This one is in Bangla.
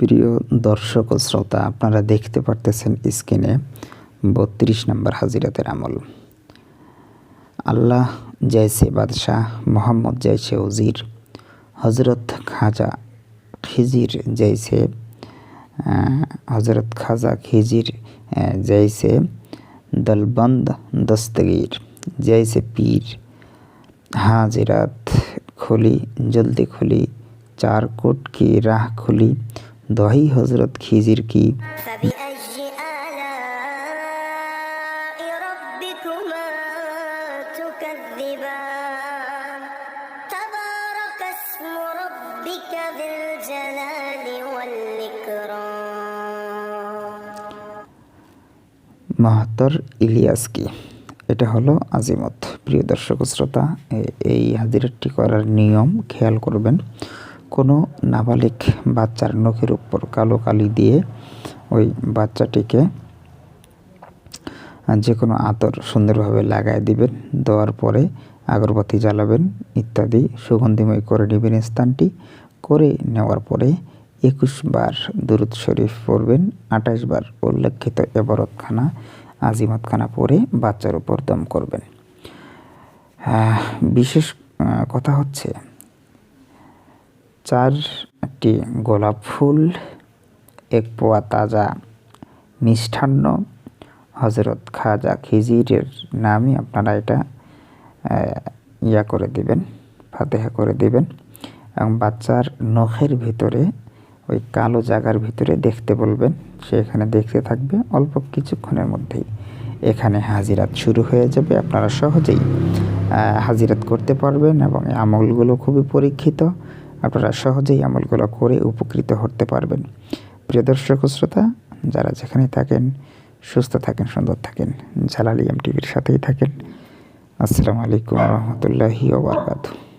প্রিয় দর্শক ও শ্রোতা, আপনারা দেখতে পারতেছেন স্ক্রিনে বত্রিশ নম্বর হাজিরাতের আমল। আল্লাহ জয়সে বাদশাহ মোহাম্মদ জয়সে উজির হজরত খাজা খিজির জয়সে হজরত খাজা খিজির জয়সে দলবন্দ দস্তগীর, জয়সে পীর, হাজিরাত খুলি, জলদি খুলি, চার কোট কি রাহ খুলি দহি হজরত খিজির কি? মাহাতর ইলিয়াস কি? এটা হলো আজিমত। প্রিয় দর্শক শ্রোতা এই হাজিরাটি করার নিয়ম খেয়াল করবেন। কোনো নাবালিক বাচ্চার নখের উপর কালো কালি দিয়ে ওই বাচ্চাটিকে যে কোনো আতর সুন্দরভাবে লাগায় দিবেন, দেওয়ার পরে আগরবাতি জ্বালাবেন ইত্যাদি সুগন্ধিময় করে নেবেন স্থানটি। করে নেওয়ার পরে একুশ বার দুরুদ শরীফ পড়বেন, আঠাশ বার উল্লেখিত এবারতখানা আজিমতখানা পরে বাচ্চার উপর দম করবেন। বিশেষ কথা হচ্ছে চারটি গোলাপ ফুল, এক পোয়া তাজা মিষ্টান্ন হজরত খাজা খিজিরের নামে আপনারা এটা ইয়া করে দিবেন, ফাতেহা করে দিবেন। এবং বাচ্চার নখের ভিতরে, ওই কালো জায়গার ভিতরে দেখতে বলবেন, সে এখানে দেখতে থাকবে। অল্প কিছুক্ষণের মধ্যেই এখানে হাজিরাত শুরু হয়ে যাবে। আপনারা সহজেই হাজিরাত করতে পারবেন এবং আমলগুলো খুবই পরীক্ষিত। আপনারা সহজেই আমলগুলো করে উপকৃত হতে পারবেন। প্রিয় দর্শক শ্রোতা, যারা যেখানে থাকেন, সুস্থ থাকেন, সুন্দর থাকেন, জালালি এম টিভির সাথেই থাকেন, আসসালামু আলাইকুম রহমতুল্লাহি ওবরকাতু